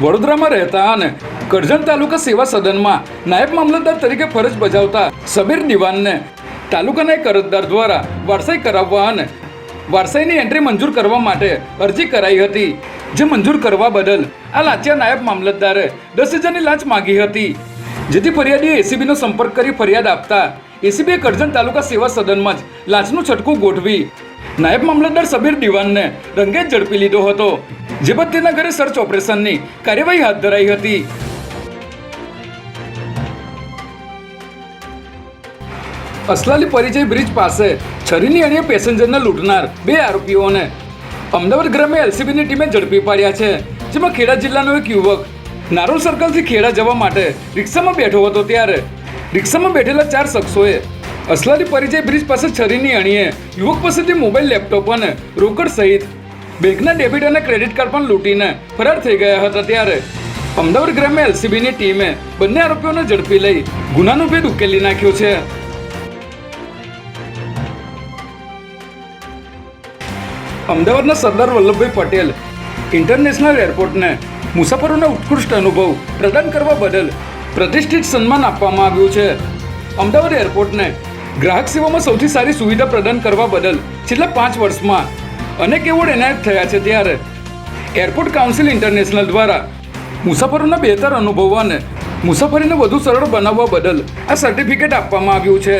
વડોદરામાં રહેતા અને કરજણ તાલુકા સેવા સદનમાં નાયબ મામલતદાર તરીકે ફરજ બજાવતા સબીર દિવાનને તાલુકાના એક અરજદાર દ્વારા વારસાઈ કરાવવા અને વારસાઈની એન્ટ્રી મંજૂર કરવા માટે અરજી કરાઈ હતી. જે મંજૂર કરવા બદલ આ લાચિયા નાયબ મામલતદારે દસ હજારની લાંચ માગી હતી. જેથી ફરિયાદીએ એસીબીનો સંપર્ક કરી ફરિયાદ આપતા એસીબીએ કરજણ તાલુકા સેવા સદનમાં જ લાંચનું છટકું ગોઠવી નાયબ મામલતદાર સબીર દિવાનને રંગે ઝડપી લીધો હતો. જે બાદ તેના ઘરે સર્ચ ઓપરેશનની કાર્યવાહી હાથ ધરાઈ હતી. અસલાલી પરિચય બ્રિજ પાસે છરીની અણીએ પેસેન્જરને લૂંટનાર બે આરોપીઓને અમદાવાદ ગ્રામે એલસીબીની ટીમે ઝડપી પાડ્યા છે, જેમાં ખેડા જિલ્લાનો એક યુવક નારોલ સર્કલથી ખેડા જવા માટે રિક્ષામાં બેઠો હતો ત્યારે રિક્ષામાં બેઠેલા ચાર શખ્સોએ અસલાલી પરિચય બ્રિજ પાસે છરીની અણીએ યુવક પાસેથી મોબાઈલ, લેપટોપ અને રોકડ સહિત બેંકના ડેબિટ અને ક્રેડિટ કાર્ડ પણ લૂંટીને ફરાર થઈ ગયા હતા ત્યારે. અમદાવાદ ગ્રામે એલસીબીની ટીમે બંને આરોપીઓને ઝડપી લઈ ગુનાનો ભેદ ઉકેલી નાખ્યો છે. અમદાવાદના સરદાર વલ્લભભાઈ પટેલ ઇન્ટરનેશનલ એરપોર્ટને મુસાફરોને ઉત્કૃષ્ટ અનુભવ પ્રદાન કરવા બદલ પ્રતિષ્ઠિત સન્માન આપવામાં આવ્યું છે. અમદાવાદ એરપોર્ટને ગ્રાહક સેવામાં સૌથી સારી સુવિધા પ્રદાન કરવા બદલ છેલ્લા પાંચ વર્ષમાં અનેક એવોર્ડ એનાયત થયા છે ત્યારે એરપોર્ટ કાઉન્સિલ ઇન્ટરનેશનલ દ્વારા મુસાફરોના બહેતર અનુભવ અને મુસાફરીને વધુ સરળ બનાવવા બદલ આ સર્ટિફિકેટ આપવામાં આવ્યું છે.